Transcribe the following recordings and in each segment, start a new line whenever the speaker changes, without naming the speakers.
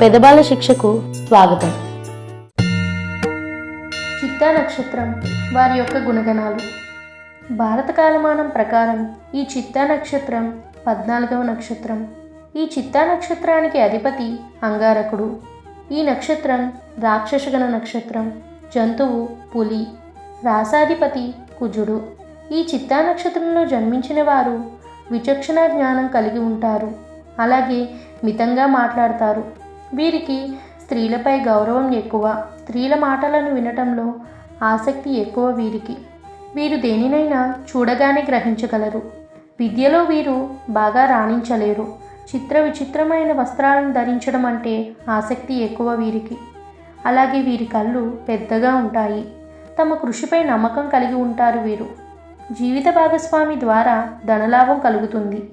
పెదబాల శిక్షకు స్వాగతం.
చిత్తా నక్షత్రం వారి యొక్క గుణగణాలు. భారత కాలమానం ప్రకారం ఈ చిత్తా నక్షత్రం పద్నాలుగవ నక్షత్రం. ఈ చిత్తా నక్షత్రానికి అధిపతి అంగారకుడు. ఈ నక్షత్రం రాక్షసగణ నక్షత్రం జంతువు పులి రాసాధిపతి కుజుడు. ఈ చిత్తా నక్షత్రంలో జన్మించిన వారు విచక్షణ జ్ఞానం కలిగి ఉంటారు. అలాగే మితంగా మాట్లాడతారు. వీరికి స్త్రీలపై గౌరవం ఎక్కువ. స్త్రీల మాటలను వినటంలో ఆసక్తి ఎక్కువ వీరికి. వీరు దేనినైనా చూడగానే గ్రహించగలరు. విద్యలో వీరు బాగా రాణించలేరు. చిత్ర విచిత్రమైన వస్త్రాలను ధరించడం అంటే ఆసక్తి ఎక్కువ వీరికి. అలాగే వీరి కళ్ళు పెద్దగా ఉంటాయి. తమ కృషిపై నమ్మకం కలిగి ఉంటారు వీరు. జీవిత భాగస్వామి ద్వారా ధనలాభం కలుగుతుంది.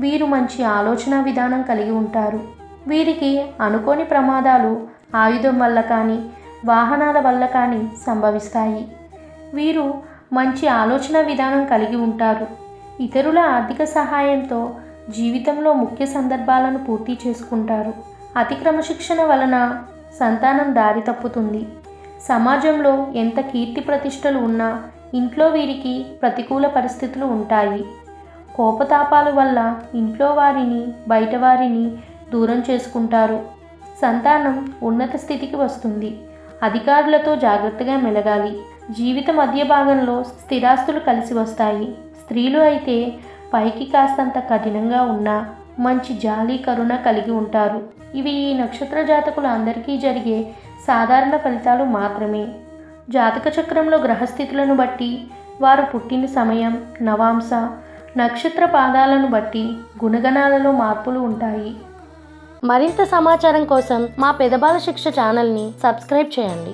వీరు మంచి ఆలోచన విధానం కలిగి ఉంటారు. వీరికి అనుకోని ప్రమాదాలు ఆయుధం వల్ల కానీ వాహనాల వల్ల కానీ సంభవిస్తాయి. వీరు మంచి ఆలోచన విధానం కలిగి ఉంటారు. ఇతరుల ఆర్థిక సహాయంతో జీవితంలో ముఖ్య సందర్భాలను పూర్తి చేసుకుంటారు. అతి క్రమశిక్షణ వలన సంతానం దారి తప్పుతుంది. సమాజంలో ఎంత కీర్తి ప్రతిష్టలు ఉన్నా ఇంట్లో వీరికి ప్రతికూల పరిస్థితులు ఉంటాయి. కోపతాపాల వల్ల ఇంట్లో వారిని బయట వారిని దూరం చేసుకుంటారు. సంతానం ఉన్నత స్థితికి వస్తుంది. అధికారులతో జాగ్రత్తగా మెలగాలి. జీవిత మధ్య భాగంలో స్థిరాస్తులు కలిసి వస్తాయి. స్త్రీలు అయితే పైకి కాస్తంత కఠినంగా ఉన్నా మంచి జాలి కరుణ కలిగి ఉంటారు. ఇవి ఈ నక్షత్ర జాతకులు అందరికీ జరిగే సాధారణ ఫలితాలు మాత్రమే. జాతక చక్రంలో గ్రహస్థితులను బట్టి వారు పుట్టిన సమయం నవాంశ నక్షత్ర పాదాలను బట్టి గుణగణాలలో మార్పులు ఉంటాయి.
మరింత సమాచారం కోసం మా పెదబాల శిక్ష ఛానల్ని సబ్స్క్రైబ్ చేయండి.